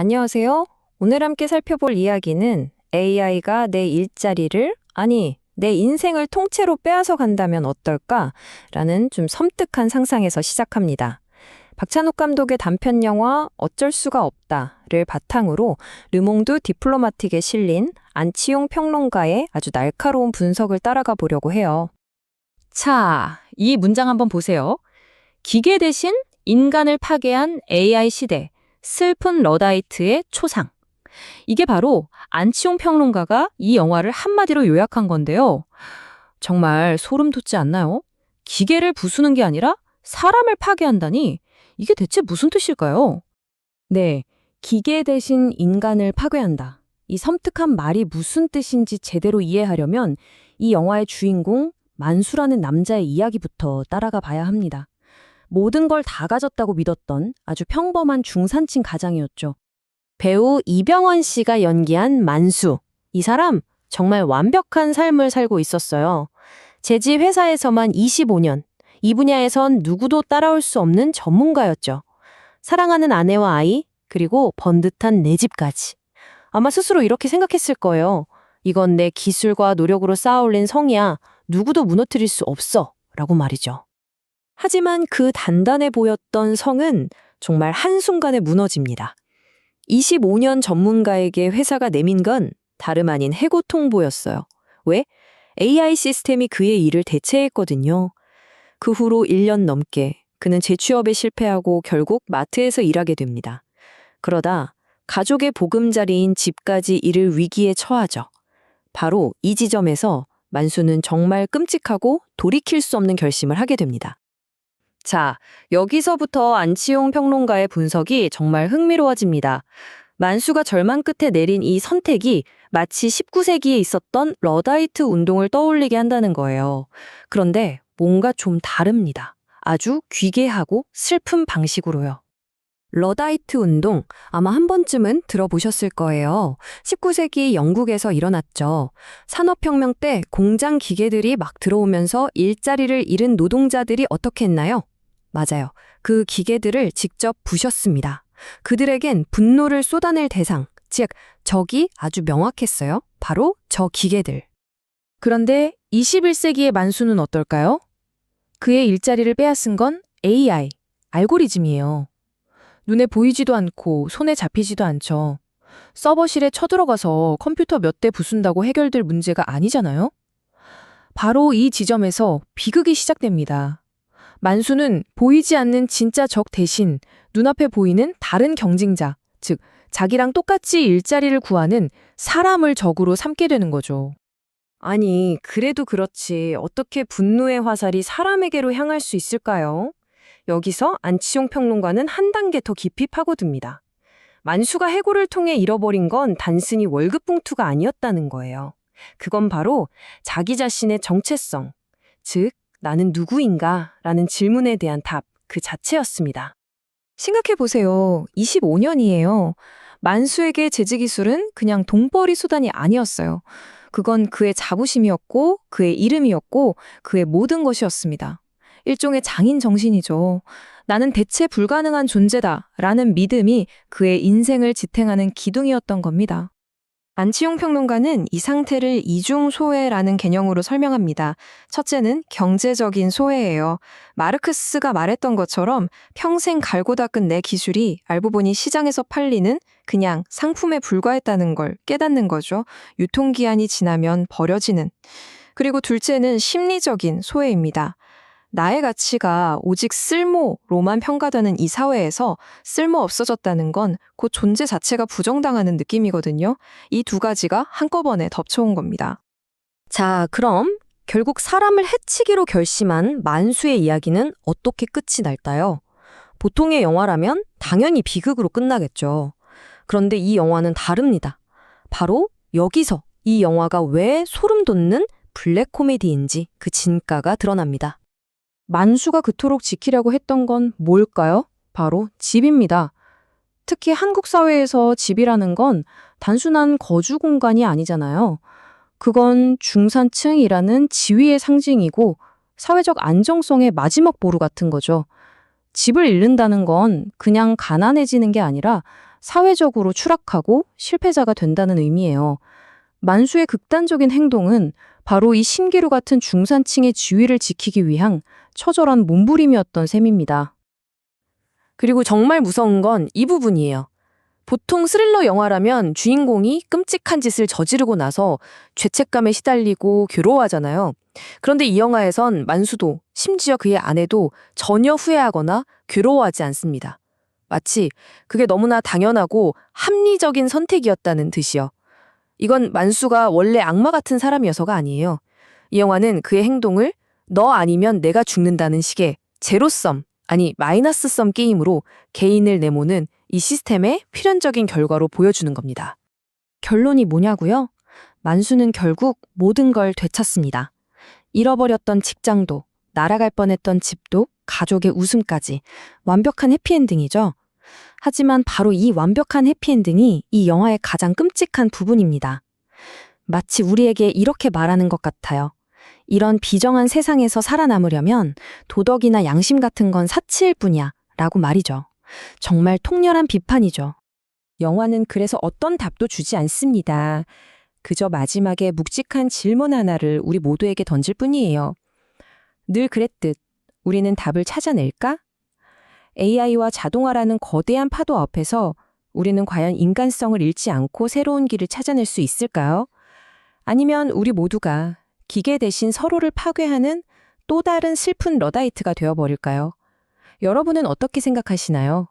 안녕하세요. 오늘 함께 살펴볼 이야기는 AI가 내 일자리를, 아니, 내 인생을 통째로 빼앗아 간다면 어떨까? 라는 좀 섬뜩한 상상에서 시작합니다. 박찬욱 감독의 단편 영화 어쩔 수가 없다를 바탕으로 르몽드 디플로마틱에 실린 안치용 평론가의 아주 날카로운 분석을 따라가 보려고 해요. 자, 이 문장 한번 보세요. 기계 대신 인간을 파괴한 AI 시대, 슬픈 러다이트의 초상. 이게 바로 안치홍 평론가가 이 영화를 한마디로 요약한 건데요. 정말 소름 돋지 않나요? 기계를 부수는 게 아니라 사람을 파괴한다니 이게 대체 무슨 뜻일까요? 네, 기계 대신 인간을 파괴한다. 이 섬뜩한 말이 무슨 뜻인지 제대로 이해하려면 이 영화의 주인공 만수라는 남자의 이야기부터 따라가 봐야 합니다. 모든 걸 다 가졌다고 믿었던 아주 평범한 중산층 가장이었죠. 배우 이병헌 씨가 연기한 만수. 이 사람 정말 완벽한 삶을 살고 있었어요. 제지 회사에서만 25년. 이 분야에선 누구도 따라올 수 없는 전문가였죠. 사랑하는 아내와 아이, 그리고 번듯한 내 집까지. 아마 스스로 이렇게 생각했을 거예요. 이건 내 기술과 노력으로 쌓아올린 성이야. 누구도 무너뜨릴 수 없어. 라고 말이죠. 하지만 그 단단해 보였던 성은 정말 한순간에 무너집니다. 25년 전문가에게 회사가 내민 건 다름 아닌 해고 통보였어요. 왜? AI 시스템이 그의 일을 대체했거든요. 그 후로 1년 넘게 그는 재취업에 실패하고 결국 마트에서 일하게 됩니다. 그러다 가족의 보금자리인 집까지 이를 위기에 처하죠. 바로 이 지점에서 만수는 정말 끔찍하고 돌이킬 수 없는 결심을 하게 됩니다. 자, 여기서부터 안치용 평론가의 분석이 정말 흥미로워집니다. 만수가 절망 끝에 내린 이 선택이 마치 19세기에 있었던 러다이트 운동을 떠올리게 한다는 거예요. 그런데 뭔가 좀 다릅니다. 아주 귀괴하고 슬픈 방식으로요. 러다이트 운동 아마 한 번쯤은 들어보셨을 거예요. 19세기 영국에서 일어났죠. 산업혁명 때 공장 기계들이 막 들어오면서 일자리를 잃은 노동자들이 어떻게 했나요? 맞아요. 그 기계들을 직접 부셨습니다. 그들에겐 분노를 쏟아낼 대상, 즉, 적이 아주 명확했어요. 바로 저 기계들. 그런데 21세기의 만수는 어떨까요? 그의 일자리를 빼앗은 건 AI, 알고리즘이에요. 눈에 보이지도 않고 손에 잡히지도 않죠. 서버실에 쳐들어가서 컴퓨터 몇 대 부순다고 해결될 문제가 아니잖아요? 바로 이 지점에서 비극이 시작됩니다. 만수는 보이지 않는 진짜 적 대신 눈앞에 보이는 다른 경쟁자, 즉, 자기랑 똑같이 일자리를 구하는 사람을 적으로 삼게 되는 거죠. 아니, 그래도 그렇지. 어떻게 분노의 화살이 사람에게로 향할 수 있을까요? 여기서 안치용 평론가는 한 단계 더 깊이 파고듭니다. 만수가 해고를 통해 잃어버린 건 단순히 월급 봉투가 아니었다는 거예요. 그건 바로 자기 자신의 정체성, 즉, 나는 누구인가? 라는 질문에 대한 답 그 자체였습니다. 생각해 보세요. 25년이에요. 만수에게 재즈 기술은 그냥 돈벌이 수단이 아니었어요. 그건 그의 자부심이었고, 그의 이름이었고, 그의 모든 것이었습니다. 일종의 장인 정신이죠. 나는 대체 불가능한 존재다. 라는 믿음이 그의 인생을 지탱하는 기둥이었던 겁니다. 안치용 평론가는 이 상태를 이중 소외라는 개념으로 설명합니다. 첫째는 경제적인 소외예요. 마르크스가 말했던 것처럼 평생 갈고 닦은 내 기술이 알고 보니 시장에서 팔리는 그냥 상품에 불과했다는 걸 깨닫는 거죠. 유통기한이 지나면 버려지는. 그리고 둘째는 심리적인 소외입니다. 나의 가치가 오직 쓸모로만 평가되는 이 사회에서 쓸모 없어졌다는 건 곧 존재 자체가 부정당하는 느낌이거든요. 이 두 가지가 한꺼번에 덮쳐온 겁니다. 자, 그럼 결국 사람을 해치기로 결심한 만수의 이야기는 어떻게 끝이 날까요? 보통의 영화라면 당연히 비극으로 끝나겠죠. 그런데 이 영화는 다릅니다. 바로 여기서 이 영화가 왜 소름 돋는 블랙 코미디인지 그 진가가 드러납니다. 만수가 그토록 지키려고 했던 건 뭘까요? 바로 집입니다. 특히 한국 사회에서 집이라는 건 단순한 거주 공간이 아니잖아요. 그건 중산층이라는 지위의 상징이고 사회적 안정성의 마지막 보루 같은 거죠. 집을 잃는다는 건 그냥 가난해지는 게 아니라 사회적으로 추락하고 실패자가 된다는 의미예요. 만수의 극단적인 행동은 바로 이 신기루 같은 중산층의 지위를 지키기 위한 처절한 몸부림이었던 셈입니다. 그리고 정말 무서운 건 이 부분이에요. 보통 스릴러 영화라면 주인공이 끔찍한 짓을 저지르고 나서 죄책감에 시달리고 괴로워하잖아요. 그런데 이 영화에선 만수도 심지어 그의 아내도 전혀 후회하거나 괴로워하지 않습니다. 마치 그게 너무나 당연하고 합리적인 선택이었다는 듯이요. 이건 만수가 원래 악마 같은 사람이어서가 아니에요. 이 영화는 그의 행동을 너 아니면 내가 죽는다는 식의 제로섬, 아니 마이너스 썸 게임으로 개인을 내모는 이 시스템의 필연적인 결과로 보여주는 겁니다. 결론이 뭐냐고요? 만수는 결국 모든 걸 되찾습니다. 잃어버렸던 직장도, 날아갈 뻔했던 집도, 가족의 웃음까지 완벽한 해피엔딩이죠. 하지만 바로 이 완벽한 해피엔딩이 이 영화의 가장 끔찍한 부분입니다. 마치 우리에게 이렇게 말하는 것 같아요. 이런 비정한 세상에서 살아남으려면 도덕이나 양심 같은 건 사치일 뿐이야. 라고 말이죠. 정말 통렬한 비판이죠. 영화는 그래서 어떤 답도 주지 않습니다. 그저 마지막에 묵직한 질문 하나를 우리 모두에게 던질 뿐이에요. 늘 그랬듯 우리는 답을 찾아낼까? AI와 자동화라는 거대한 파도 앞에서 우리는 과연 인간성을 잃지 않고 새로운 길을 찾아낼 수 있을까요? 아니면 우리 모두가 기계 대신 서로를 파괴하는 또 다른 슬픈 러다이트가 되어버릴까요? 여러분은 어떻게 생각하시나요?